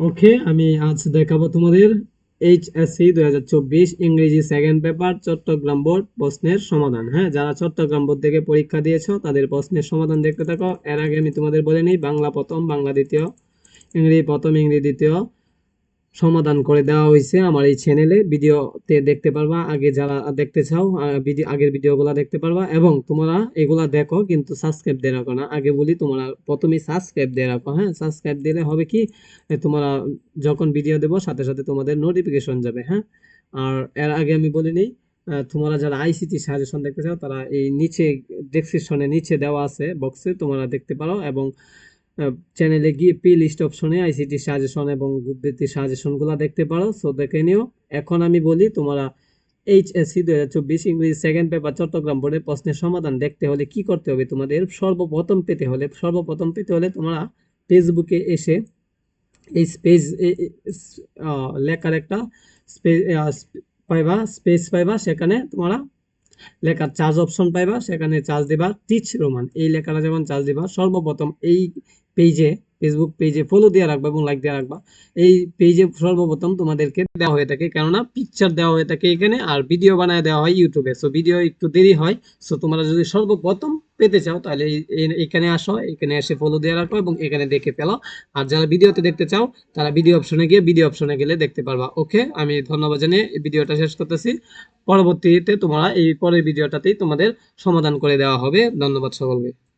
ওকে, আমি আজ দেখাবো তোমাদের এইচএসসি দুই হাজার চব্বিশ ইংরেজি সেকেন্ড পেপার চট্টগ্রাম বোর্ড প্রশ্নের সমাধান। হ্যাঁ যারা চট্টগ্রাম বোর্ড থেকে পরীক্ষা দিয়েছ, তাদের প্রশ্নের সমাধান দেখতে থাকো। এর আগে আমি তোমাদের বলে নিই, বাংলা প্রথম, বাংলা দ্বিতীয়, ইংরেজি প্রথম, ইংরেজি দ্বিতীয়। সমাধান করে দেওয়া হয়েছে আমার এই চ্যানেলে ভিডিওতে দেখতে পারবা, আগে যারা দেখতে চাও ভিডিও আগের ভিডিওগুলো দেখতে পারবা এবং তোমরা এগুলা দেখো কিন্তু সাবস্ক্রাইব দিয়ে রাখো না। আগে বলি, তোমরা প্রথমেই সাবস্ক্রাইব দিয়ে রাখো হ্যাঁ? সাবস্ক্রাইব দিলে হবে কি তোমরা যখন ভিডিও দেবো, সাথে সাথে তোমাদের নোটিফিকেশন যাবে হ্যাঁ? আর এর আগে আমি বলি নেই তোমরা যারা আইসিটি সাজেশন দেখতে চাও, তারা এই নিচে ডেসক্রিপশনে নিচে দেওয়া আছে বক্সে তোমরা দেখতে পারো এবং চ্যানেলে গিয়ে পে লিস্ট অপশনে আইসিটি সাজেশন এবং গ্রুপভিত্তিক সাজেশনগুলো দেখতে পারো। সো দেখে নিও। এখন আমি বলি, তোমরা এইচএসসি দুই হাজার চব্বিশ ইংরেজি সেকেন্ড পেপার চট্টগ্রাম বোর্ডের প্রশ্নের সমাধান দেখতে হলে কি করতে হবে? তোমাদের সর্বপ্রথম পেতে হলে, সর্বপ্রথম পেতে হলে তোমরা ফেসবুকে এসে এই স্পেস লেখার একটা স্পেস পাইবা স্পেস পাইবা। সেখানে তোমরা লেখার চার্জ অপশন পাইবা, সেখানে চার্জ দিবা টিচ রোমান এই লেখাটা যেমন চার্জ দিবা, সর্বপ্রথম এই পেজে ফেসবুক পেজে ফলো দিয়ে রাখবা এবং লাইক দিয়ে রাখবা। এই পেজে সর্বপ্রথম তোমাদেরকে দেওয়া হয়ে থাকে, কেননা পিকচার দেওয়া হয়ে থাকে এখানে আর ভিডিও বানায় দেওয়া হয় ইউটিউবে সো ভিডিও একটু দেরি হয় সো তোমরা যদি সর্বপ্রথম পেতে চাও, তাহলে এখানে আসো, এখানে এসে ফলো দিয়ে রাখো এবং এখানে দেখে ফেলো। আর যারা ভিডিওতে দেখতে চাও, তারা ভিডিও অপশনে গিয়ে ভিডিও অপশনে গেলে দেখতে পারবা। ওকে, আমি ধন্যবাদ জানিয়ে ভিডিওটা শেষ করতেছি। পরবর্তীতে তোমরা এই পরের ভিডিওটাতেই তোমাদের সমাধান করে দেওয়া হবে। ধন্যবাদ সকলকে।